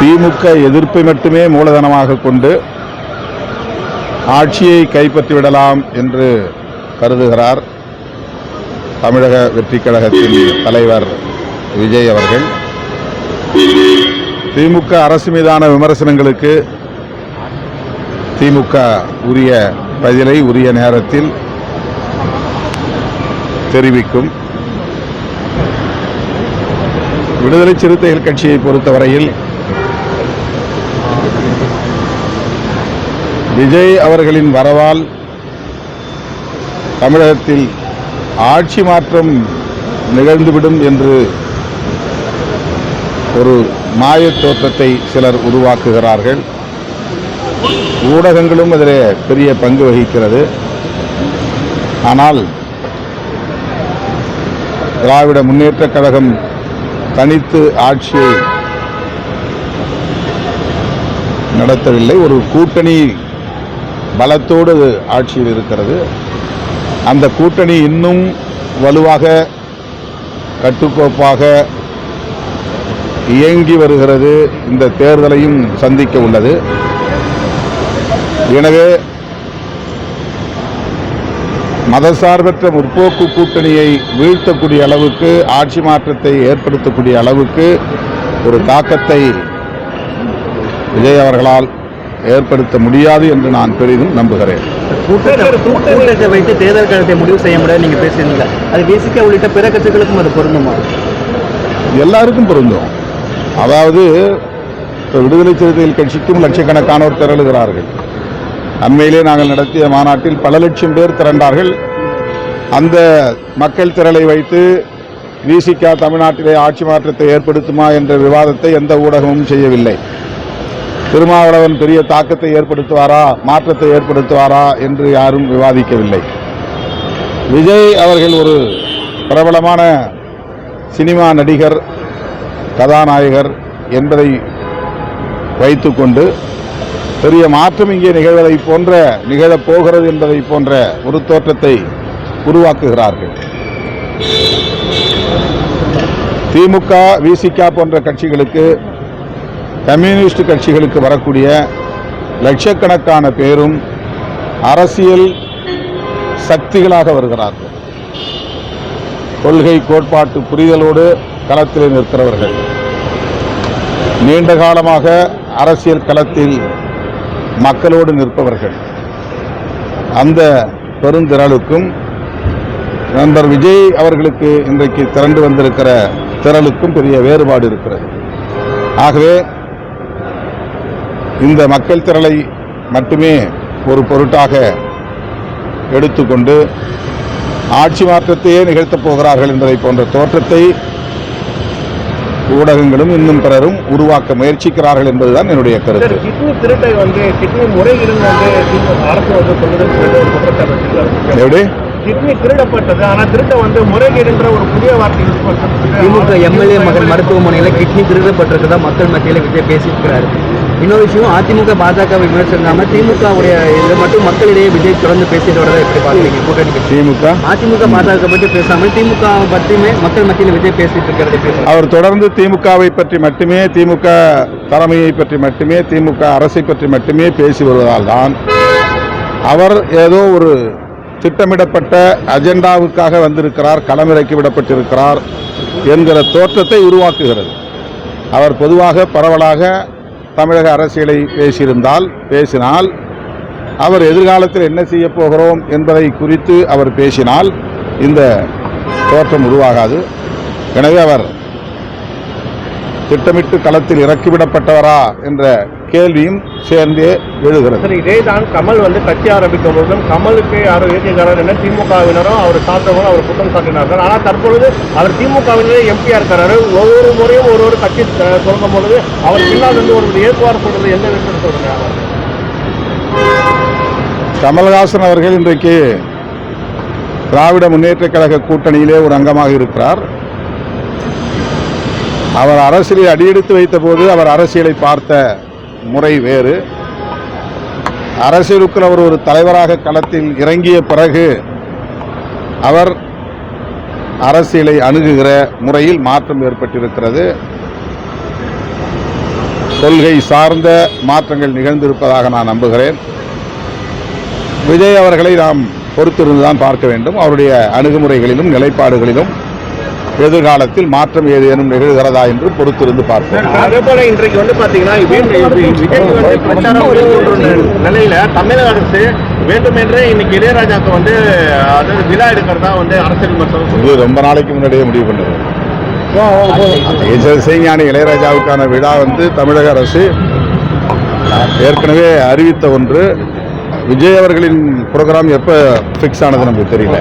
திமுக எதிர்ப்பை மட்டுமே மூலதனமாக கொண்டு ஆட்சியை கைப்பற்றிவிடலாம் என்று கருதுகிறார் தமிழக வெற்றிக் கழகத்தின் தலைவர் விஜய் அவர்கள். திமுக அரசு மீதான விமர்சனங்களுக்கு திமுக உரிய பதிலை உரிய நேரத்தில் தெரிவிக்கும். விடுதலை சிறுத்தைகள் கட்சியை பொறுத்தவரையில் விஜய் அவர்களின் வரவால் தமிழகத்தில் ஆட்சி மாற்றம் நிகழ்ந்துவிடும் என்று ஒரு மாயத் தோற்றத்தை சிலர் உருவாக்குகிறார்கள். ஊடகங்களும் அதில் பெரிய பங்கு வகிக்கிறது. ஆனால் திராவிட முன்னேற்றக் கழகம் தனித்து ஆட்சியை நடத்தவில்லை. ஒரு கூட்டணி பலத்தோடு ஆட்சியில் இருக்கிறது. அந்த கூட்டணி இன்னும் வலுவாக கட்டுக்கோப்பாக இயங்கி வருகிறது. இந்த தேர்தலையும் சந்திக்க உள்ளது. எனவே மதசார்பற்ற முற்போக்கு கூட்டணியை வீழ்த்தக்கூடிய அளவுக்கு ஆட்சி மாற்றத்தை ஏற்படுத்தக்கூடிய அளவுக்கு ஒரு தாக்கத்தை விஜய் அவர்களால் ஏற்படுத்த முடியாது என்று நான் பெரிதும் நம்புகிறேன். கூட்டத்தை வைத்து தேர்தல் காலத்தை முடிவு செய்ய முடியாது நீங்க பேசுறீங்க அது பேசிக்கா உள்ளிட்ட பிற கட்சிகளுக்கும் அது பொருந்துமா? எல்லாருக்கும் பொருந்தும். அதாவது விடுதலை சிறுத்தைகள் கட்சிக்கும் லட்சக்கணக்கானோர் திரளுகிறார்கள். அண்மையிலே நாங்கள் நடத்திய மாநாட்டில் பல லட்சம் பேர் திரண்டார்கள். அந்த மக்கள் திரளை வைத்து விசிகா தமிழ்நாட்டிலே ஆட்சி மாற்றத்தை ஏற்படுத்துமா என்ற விவாதத்தை எந்த ஊடகமும் செய்யவில்லை. திருமாவளவன் பெரிய தாக்கத்தை ஏற்படுத்துவாரா? மாற்றத்தை ஏற்படுத்துவாரா என்று யாரும் விவாதிக்கவில்லை. விஜய் அவர்கள் ஒரு பிரபலமான சினிமா நடிகர் கதாநாயகர் என்பதை வைத்துக்கொண்டு பெரிய மாற்றம் இங்கே நிகழ்வதை போன்ற நிகழப் போகிறது என்பதை போன்ற ஒரு தோற்றத்தை உருவாக்குகிறார்கள். திமுக விசிக போன்ற கட்சிகளுக்கு கம்யூனிஸ்ட் கட்சிகளுக்கு வரக்கூடிய லட்சக்கணக்கான பேரும் அரசியல் சக்திகளாக வருகிறார்கள். கொள்கை கோட்பாட்டு புரிதலோடு களத்தில் நிற்கிறவர்கள். நீண்ட காலமாக அரசியல் களத்தில் மக்களோடு நிற்பவர்கள். அந்த பெருந்திரளுக்கும் நண்பர் விஜய் அவர்களுக்கு இன்றைக்கு திரண்டு வந்திருக்கிற திரளுக்கும் பெரிய வேறுபாடு இருக்கிறது. ஆகவே இந்த மக்கள் திரளை மட்டுமே ஒரு பொருட்டாக எடுத்துக்கொண்டு ஆட்சி மாற்றத்தையே நிகழ்த்தப் போகிறார்கள் என்பதை போன்ற தோற்றத்தை ஊடகங்களும் இன்னும் பிறரும் உருவாக்க முயற்சிக்கிறார்கள் என்பதுதான் என்னுடைய கருத்து. கிட்னி திருட்டை வந்து கிட்னி எப்படி திருடப்பட்டது ஆனா திருட்ட வந்து முறைகேடுன்ற ஒரு புதிய வார்த்தை யூஸ் பண்றது திமுக எம்எல்ஏ மகன் மருத்துவமனையில கிட்னி திருடப்பட்டிருக்கதா மக்கள் மத்தியில விஜய் பேசியிருக்கிறாரு. இன்னொரு விஷயம் அதிமுக பாஜக விமர்சிக்காம திமுகவுடைய இதை மட்டும் மக்களிடையே விஜய் தொடர்ந்து பேசிட்டு வரதை எப்படி கூட்டணி கட்சி திமுக? அதிமுக பாஜக பற்றி பேசாமல் திமுக பற்றியுமே மக்கள் மத்தியில் விஜய் பேசிட்டு இருக்கிறது அவர் தொடர்ந்து திமுகவை பற்றி மட்டுமே திமுக தலைமையை பற்றி மட்டுமே திமுக அரசை பற்றி மட்டுமே பேசி வருவதால் தான் அவர் ஏதோ ஒரு திட்டமிடப்பட்ட அஜெண்டாவுக்காக வந்திருக்கிறார் களமிறக்கி விடப்பட்டிருக்கிறார் என்கிற தோற்றத்தை உருவாக்குகிறது. அவர் பொதுவாக பரவலாக தமிழக அரசியலை பேசியிருந்தால் பேசினால் அவர் எதிர்காலத்தில் என்ன செய்ய போகிறோம் என்பதை குறித்து அவர் பேசினால் இந்த தோற்றம் உருவாகாது. எனவே அவர் திட்டமிட்டு களத்தில் இறக்கிவிடப்பட்டவரா என்ற கேள்வியும் சேர்ந்தே எழுகிறது. இதே தான் கமல் வந்து கட்சி ஆரம்பிக்கும் போதும் கமலுக்கு யாரோ ஏற்றிருக்காரு என திமுகவினரும் அவர் சார்ந்தவங்களும் அவர் குற்றம் சாட்டினார்கள். ஆனால் தற்பொழுது அவர் திமுகவினரே எம்பியா இருக்காரு. ஒவ்வொரு முறையும் ஒரு ஒரு கட்சி தொடங்கும் பொழுது அவர் பின்னால் வந்து ஒரு ஏற்பாடு சொல்றது எந்த விஷயம் சொல்றீங்க கமல்ஹாசன் அவர்கள் இன்றைக்கு திராவிட முன்னேற்றக் கழக கூட்டணியிலே ஒரு அங்கமாக இருக்கிறார். அவர் அரசியலை அடியெடுத்து வைத்தபோது அவர் அரசியலை பார்த்த முறை வேறு. அரசியலுக்குள் அவர் ஒரு தலைவராக களத்தில் இறங்கிய பிறகு அவர் அரசியலை அணுகுகிற முறையில் மாற்றம் ஏற்பட்டிருக்கிறது. கொள்கை சார்ந்த மாற்றங்கள் நிகழ்ந்திருப்பதாக நான் நம்புகிறேன். விஜய் அவர்களை நாம் பொறுத்திருந்து தான் பார்க்க வேண்டும். அவருடைய அணுகுமுறைகளிலும் நிலைப்பாடுகளிலும் எதிர்காலத்தில் மாற்றம் ஏதேனும் நிகழ்கிறதா என்று பொறுத்திருந்து பார்ப்போம். அதே போல இன்றைக்கு வந்து பாத்தீங்கன்னா நிலையில தமிழக அரசு வேண்டுமென்றே இன்னைக்கு இளையராஜாக்கு வந்து அதாவது விழா எடுக்கிறதா வந்து அரசியல் விமர்சனம் இது ரொம்ப நாளைக்கு முன்னாடியே முடிவு பண்ணது இசைஞானி இளையராஜாவுக்கான விழா வந்து தமிழக அரசு ஏற்கனவே அறிவித்த ஒன்று. விஜய் அவர்களின் ப்ரோக்ராம் எப்போ ஃபிக்ஸ் ஆனது நமக்கு தெரியல.